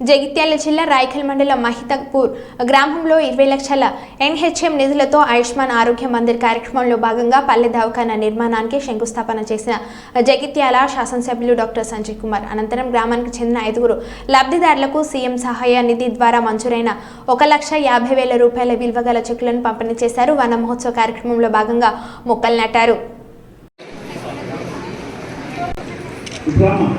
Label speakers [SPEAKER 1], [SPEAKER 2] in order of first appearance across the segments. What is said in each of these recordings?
[SPEAKER 1] జగిత్యాల జిల్లా రాయకల్ మండలం మహితపూర్ గ్రామంలో ఇరవై లక్షల ఎన్హెచ్ఎం నిధులతో ఆయుష్మాన్ ఆరోగ్య మందిర్ కార్యక్రమంలో భాగంగా పల్లె దవాఖాన నిర్మాణానికి శంకుస్థాపన చేసిన జగిత్యాల శాసనసభ్యులు డాక్టర్ సంజయ్ కుమార్ అనంతరం గ్రామానికి చెందిన ఐదుగురు లబ్ధిదారులకు సీఎం సహాయ నిధి ద్వారా మంజూరైన ఒక లక్ష యాభై వేల రూపాయల విలువ గల చెక్కులను పంపిణీ చేశారు. వన మహోత్సవ కార్యక్రమంలో భాగంగా మొక్కలు నాటారు.
[SPEAKER 2] ఇట్లామా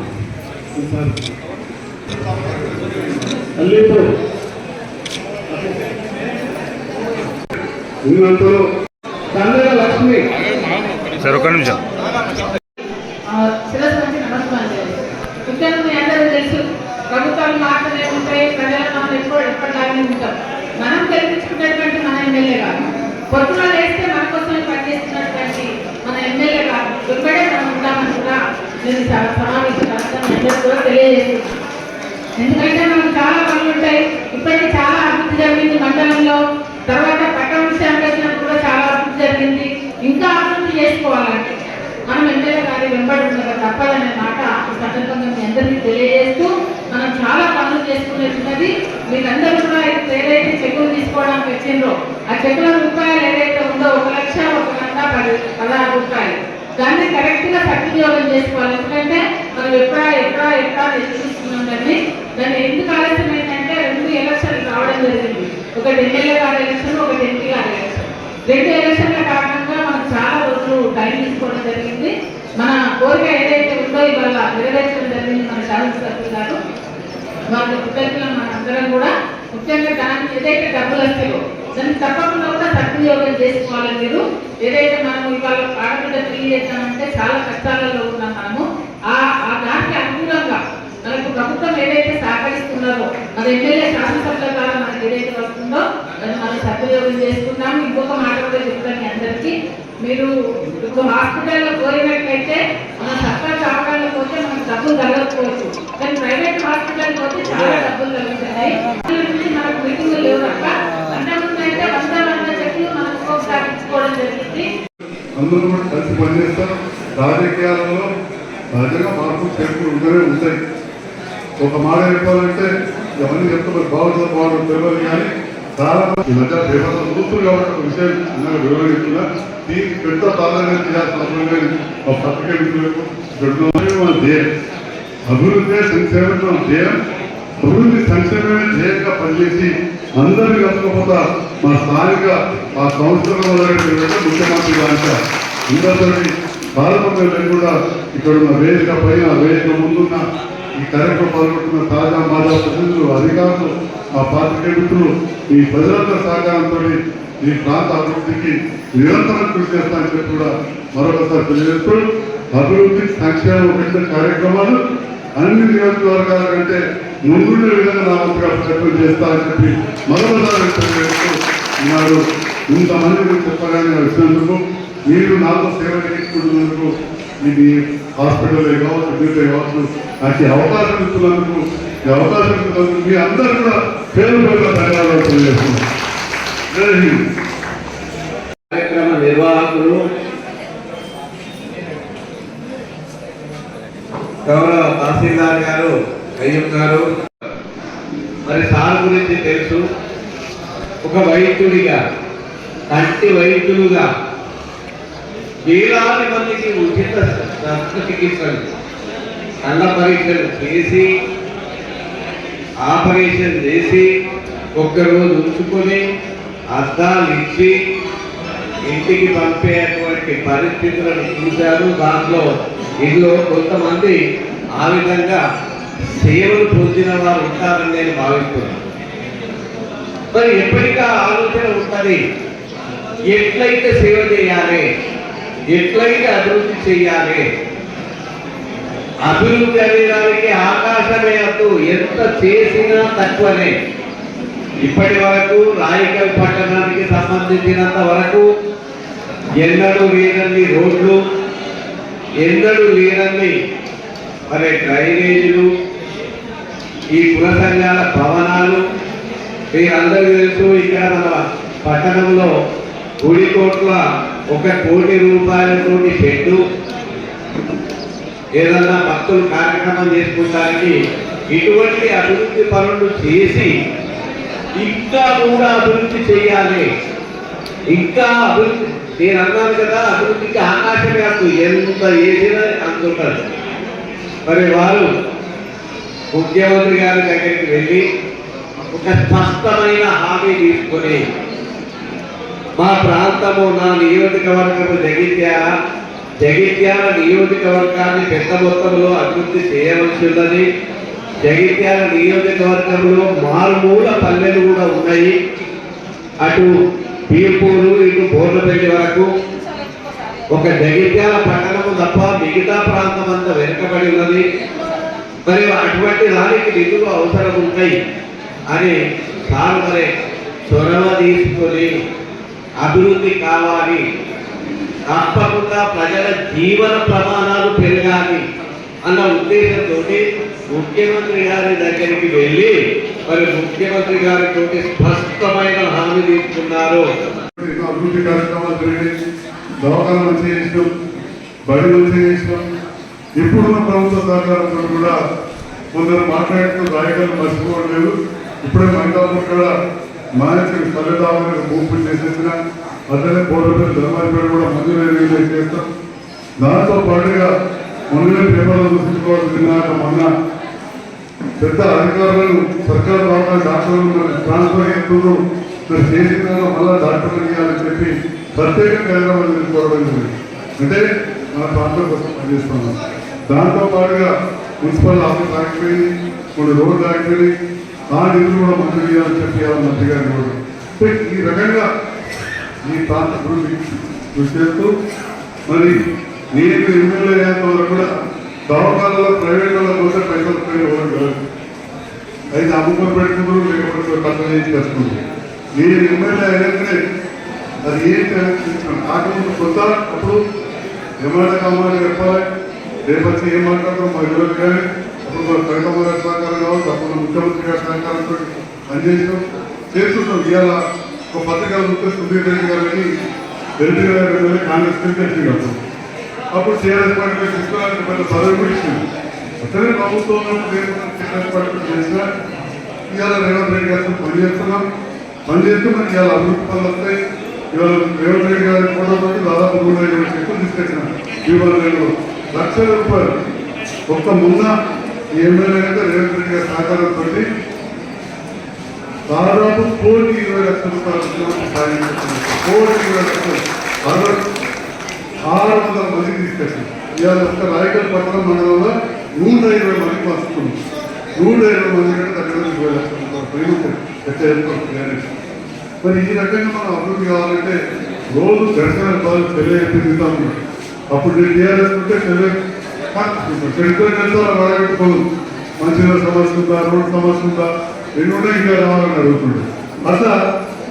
[SPEAKER 2] అల్లితో ఉన్నంతలో తండ్రి లక్ష్మి.
[SPEAKER 3] సార్ ఒక్క నిమిషం.
[SPEAKER 4] ప్రభుత్వాలు మాత్రమే ఉంటాయి ప్రజల మనం ఎప్పుడు ఎప్పటిలాగానే ఉంటాం మనం గెలిపించుకున్నటువంటి మన ఎమ్మెల్యే గారు. పొద్దున వేస్తే మన కోసం పనిచేస్తున్నటువంటి మన ఎమ్మెల్యే గారు. వెంబడే మనం ఉంటామని కూడా నేను స- సమావేశం అందరూ కూడా తెలియజేస్తున్నాను. ఎందుకంటే జరిగింది మండలంలో. తర్వాత పట్టణ విషయానికి వచ్చినప్పుడు కూడా చాలా అభివృద్ధి జరిగింది. ఇంకా అభివృద్ధి చేసుకోవాలంటే మనం ఎమ్మెల్యే గారి వెంబడి ఉండగా తప్పదనే మాట సందర్భంగా మీ అందరికీ తెలియజేస్తూ మనం చాలా పనులు చేసుకునేది మీరందరూ కూడా ఏదైతే చెక్కులు తీసుకోవడానికి వచ్చిందో ఆ చెక్కుల రూపాయలు ఏదైతే ఉందో ఒక లక్ష ఒక వంద పది పదహారు రూపాయలు. దాన్ని కరెక్ట్గా సద్వినియోగం చేసుకోవాలి. ఎందుకంటే మనం ఎప్పుడా ఎప్పుడా ఎప్పుడా తీసుకున్నాం దాన్ని దాన్ని ఎందుకు ఆలస్యం ఏంటంటే రెండు ఎలక్షన్లు రావడం జరిగింది ఒకటి ఎమ్మెల్యే గారి ఎలక్షన్ ఒక ఎంపీ గారి ఎలక్షన్. రెండు ఎలక్షన్ల కారణంగా మనం చాలా రోజులు టైం తీసుకోవడం జరిగింది. మన కోరిక ఏదైతే ఉందో ఇవాళ నెరవేర్చడం జరిగింది మన శాసనసభ్యులు గారు. వాళ్ళ ఉద్యోగులు మన అందరం కూడా. ముఖ్యంగా దానికి ఏదైతే డబ్బులు వస్తాయో దాన్ని తప్పకుండా కూడా సద్వినియోగం చేసుకోవాలని మీరు. ఏదైతే మనం ఇవాళ ఆడబిడ్డ పెళ్ళి చేస్తామంటే చాలా కష్టాలలో ఉన్నాం మనము. ఆ ఆ దానికి అనుగుణంగా మనకు ప్రభుత్వం ఏదైతే సహకరిస్తున్నారో మన ఎమ్మెల్యే శాసనసభ్యుల ద్వారా మనకి ఏదైతే వస్తుందో దాన్ని మనం సద్వినియోగం చేసుకుంటాము ఇంకొక మాట కూడా చెప్తాను మీ అందరికీ. మీరు ఇప్పుడు హాస్పిటల్లో పోయినట్లయితే మన సర్కార్ దవాఖానలో పోతే మనకు డబ్బులు కలగకపోవచ్చు. కానీ ప్రైవేట్ హాస్పిటల్ పోతే చాలా డబ్బులు గురించి మనకు మీటింగ్ లేవు కనుక అంతకుముందు అయితే వంద వంద చెట్లు మనం ఒక్కొక్కసారి ఇచ్చుకోవడం జరిగింది.
[SPEAKER 2] అందరూ కూడా కలిసి పనిచేస్తారు. రాజకీయాలలో సహజంగా మార్పు చేర్పులు ఉండనే ఉంటాయి. ఒక మాట చెప్పాలంటే ఎవరిని చెప్తే మరి బాగుంటుందో బాగుంటుంది తెలియదు కానీ ప్రారంభం ఈ మధ్య పేపర్లో చూస్తున్నారు కాబట్టి ఒక విషయం ఇందాక వివరించుకున్నా. దీనికి పెద్ద ప్రాధాన్యత చేయాల్సిన అవసరం లేదు. ఒక పత్రిక మన ధ్యేయం. అభివృద్ధి సంక్షేమం మన ధ్యేయం. అభివృద్ధి సంక్షేమమే ధ్యేయంగా పనిచేసి అందరినీ కలుపుకోపోతా మా స్థానిక ఆ సంస్థల ముఖ్యమంత్రి లాంటి అందరితోటి ప్రారంభమైన కూడా ఇక్కడ ఉన్న వేదిక పైన వేదిక ముందున్న ఈ కార్యక్రమం పాల్గొంటున్న తాజా మాజా ప్రతినిధులు అధికారులు ఆ పార్టీ మిత్రులు ఈ ప్రజలందరి సహకారంతో ఈ ప్రాంత అభివృద్ధికి నిరంతరం కృషి చేస్తానని చెప్పి కూడా మరొకసారి తెలియజేస్తూ అభివృద్ధి సంక్షేమ కార్యక్రమాలు అన్ని నియోజకవర్గాల కంటే ముందుండే విధంగా నా ప్రయత్నం చేస్తానని చెప్పి మరొకసారి తెలియజేస్తూ ఉన్నారు. ఇంతమంది మీరు చెప్పగానే వచ్చినందుకు మీరు నాతో సేవ చేసుకుంటున్నందుకు ఇది హాస్పిటల్ కావచ్చు మీతో కావచ్చు నాకు అవకాశం ఇస్తున్నందుకు అవకాశం ఇస్తున్నందుకు మీ అందరూ కూడా పేరు పేరు ధన్యవాదాలు తెలియజేస్తున్నాను
[SPEAKER 5] కార్యక్రమ నిర్వాహకులు గౌరవ తహసీల్దార్ గారు అయ్యం గారు. మరి సార్ గురించి తెలుసు. ఒక వైద్యుడిగా కంటి వైద్యులుగా వేలాది మందికి ఉచిత శస్త్రచికిత్సలు కళ్ళ పరీక్షలు చేసి ఆపరేషన్ చేసి ఒక్కరోజు ఉంచుకొని అద్దాలు ఇచ్చి ఇంటికి పంపేటువంటి పరిస్థితులను చూశారు. దాంట్లో ఇందులో కొంతమంది ఆ విధంగా సేవలు పొందిన వారు ఉంటారని నేను భావిస్తున్నాను. మరి ఎప్పటికా ఆలోచన ఉంటుంది. ఎట్లయితే సేవ చేయాలి ఎట్లయితే అభివృద్ధి చేయాలి అభివృద్ధి అనేదానికి ఆకాశమే అద్దు. ఎంత చేసినా తక్కువనే. ఇప్పటి వరకు రాయకల్ పట్టణానికి సంబంధించినంత వరకు ఎన్నడూ లేనన్ని రోడ్లు ఎన్నడూ లేనన్ని మరి డ్రైనేజీలు ఈ కుల సంఘాల భవనాలు మీరందరూ తెలుసు ఇక్కడ మన పట్టణంలో గుడి కోట్ల ఒక కోటి రూపాయలతోటి షెడ్డు ఏదన్నా భక్తులు కార్యక్రమం చేసుకోవడానికి ఇటువంటి అభివృద్ధి పనులు చేసి ఇంకా కూడా అభివృద్ధి చేయాలి. ఇంకా అభివృద్ధి నేను అన్నాను కదా అభివృద్ధికి ఆకాశం కాదు. ఎంత ఏదైనా అంత మరి వారు ముఖ్యమంత్రి గారి దగ్గరికి వెళ్ళి ఒక స్పష్టమైన హామీ తీసుకొని మా ప్రాంతము నా నియోజకవర్గము జగిత్యాల జగిత్యాల నియోజకవర్గాన్ని పెద్ద మొత్తంలో అభివృద్ధి చేయవలసి ఉన్నది జగిత్యాల నియోజకవర్గంలో మారుమూల పల్లెలు కూడా ఉన్నాయి. అటు పీర్పూరు ఇటు బోర్లపల్లి వరకు. ఒక జగిత్యాల పట్టణము తప్ప మిగతా ప్రాంతం అంతా వెనుకబడి ఉన్నది. మరి అటువంటి దానికి నిధులు అవసరం ఉంటాయి అని సార్ మరి చొరవ తీసుకొని అభివృద్ధి కావాలి తప్పకుండా ప్రజల జీవన ప్రమాణాలు పెరగాలి అన్న ఉద్దేశంతో ముఖ్యమంత్రి గారి దగ్గరికి వెళ్ళి మరి ముఖ్యమంత్రి గారితో స్పష్టమైన హామీ తీసుకున్నారు.
[SPEAKER 2] అభివృద్ధి కార్యక్రమాలు జరిగాయి. దవాఖాన మంచి చేసినాం. బడి మంచి చేసినాం. ఇప్పుడున్న ప్రభుత్వ సహకారంతో కూడా కొందరు మాట్లాడుతూ రాయగలను మర్చిపోవడం లేదు. ఇప్పుడే మైదాపూర్ కూడా మానేసి పల్లెదామని భూమి చేసేసిన అట్లనే పోటీ ధర్మాధిపతి కూడా మంజూరు చేస్తాం. దాంతో పాటుగా మొన్న పేపర్లో చూసుకోవాలి విన్నాక మొన్న పెద్ద అధికారులను సర్కారు భాగంగా డాక్టర్లు మరి ట్రాన్స్ఫర్ చేస్తున్నారు. మరి చేసిన మళ్ళా డాక్టర్లు ఇవ్వాలని చెప్పి ప్రత్యేకంగా హైదరాబాద్ వెళ్ళిపోవడం అంటే మన ప్రాంతం కోసం పనిచేస్తున్నాం. దాంతో పాటుగా మున్సిపల్ ఆఫీస్ ఆగిపోయింది కొన్ని రోడ్లు ఆగిపోయి ఆ నిధులు కూడా మంజూరు చేయాలని చెప్పి మంత్రి గారిని కూడా ఈ రకంగా ఈ ప్రాంత అభివృద్ధి మరి నేను ఎమ్మెల్యే అయ్యేంత వరకు కూడా దవాఖానాలో ప్రైవేట్ వాళ్ళ కోసం పైసలు పోయిన అయితే అమ్ముకొని పెట్టుకుంటారు లేకపోతే పక్కన చేసి కట్టుకుంటారు నేను ఎమ్మెల్యే అయినప్పుడే అది ఏంటి ఆటలు కొత్త అప్పుడు ఎమ్మెల్యే కావాలి చెప్పాలి. రేపు ఏం మాట్లాడతాం? మా యువత కానీ అప్పుడు మన కవితమ్మ గారి సహకారం కావచ్చు అప్పుడు ముఖ్యమంత్రి గారి సహకారంతో పనిచేసినాం చేస్తున్నాం ఇవాళ ఒక పత్రికల ముఖ్య సుధీర్ రెడ్డి గారిని రెడ్డి గారి కాంగ్రెస్ తెలిసి అప్పుడు. అప్పుడు టీఆర్ఎస్ పార్టీలో తీసుకోవడానికి పెద్ద పదవి కూడా ఇచ్చింది. అతనే ప్రభుత్వంలో టీఆర్ఎస్ పార్టీ చేసిన ఇవాళ రేవంత్ రెడ్డి గారితో పనిచేస్తున్నాం పనిచేస్తూ మనకి ఇవాళ అభివృద్ధి పనులు వస్తాయి. ఇవాళ రేవంత్ రెడ్డి గారి ఫోటో ఫోటోతో దాదాపు మూడు ఐదు వేల చెక్కులు తీసుకొచ్చిన ఇవాళ నేను లక్షల రూపాయలు. ఒక్క ముందు ఈ ఎమ్మెల్యే రేవంత్ రెడ్డి గారి సహకారంతో దాదాపు కోటి ఇరవై లక్షల రూపాయలు కోటి ఇరవై లక్షలు అరవై ఆరు వందల మందికి తీసుకొచ్చింది ఇవాళ ఒక్క రాయకల్ పట్టణం మండలంలో నూట ఇరవై మందికి వస్తుంది నూట ఇరవై మంది కంటే దగ్గర ఇరవై లక్షల రూపాయలు పెరుగుతాయి మరి ఈ రకంగా మనం అభివృద్ధి కావాలంటే రోజు దర్శన బాలు పెళ్ళి తిరుగుతా ఉన్నాం. అప్పుడు నేను చేయాలనుకుంటే తెలియదు పెళ్ళి పెళ్ళితో వాడబెట్టుకోదు మంచిగా సమస్య ఉందా? రోడ్డు సమస్య ఉందా? ఎన్ని ఉన్నాయి ఇంకా రావాలని అడుగుతుండే. అట్లా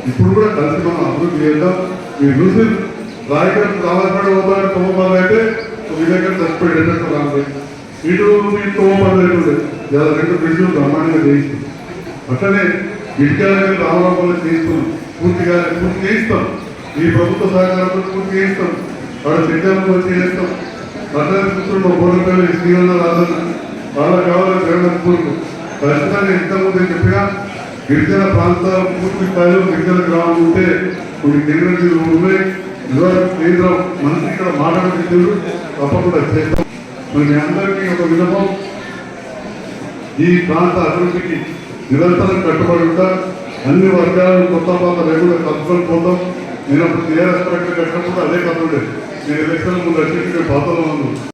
[SPEAKER 2] ఇప్పుడు కూడా కలిసి మనం అభివృద్ధి చేద్దాం. మీరు చూసి రాయగడ రావాల్సిన పోతాడు తోమబాలు అయితే వివేకం చచ్చిపోయాడు రెండంటే రాబోయి ఇటు మీ తోమబాలు అయితే ఇలా రెండు బ్రిడ్జ్లు బ్రహ్మాండంగా చేయిస్తాం. అట్లనే ఇటుకాలని రామరామలో చేయిస్తున్నాం పూర్తిగా పూర్తి చేయిస్తాం. ఈ ప్రభుత్వ సహకారంతో పూర్తి చేయిస్తాం. వాళ్ళ సిద్ధాంతం చేస్తాం. అట్లనే చూస్తున్నాం బోర్డపల్లి శ్రీవన్న రాజన్న వాళ్ళకి కావాలి జగన్ ఖచ్చితంగా ఇంతకుముందు చెప్పినా గిరిజన ప్రాంతాలు పూర్తి స్థాయిలో గిరిజన గ్రామం ఉంటే కొన్ని కేంద్ర ఉన్నాయి ఇదివరకు కేంద్రం మంత్రి ఇక్కడ మాట్లాడుతున్నారు తప్పకుండా చేస్తాం. మరి మీ అందరికీ ఒక విన్నపం. ఈ ప్రాంత అభివృద్ధికి నిరంతరం కట్టుబడి ఉంటా. అన్ని వర్గాలను కొత్త పాత లేకుండా కలుపుకొని పోతాం. నేను అప్పుడు టీఆర్ఎస్ పార్టీ కట్టినప్పుడు అదే కథ నేను ఎలక్షన్ ముందు వచ్చి నేను ఉన్నాను.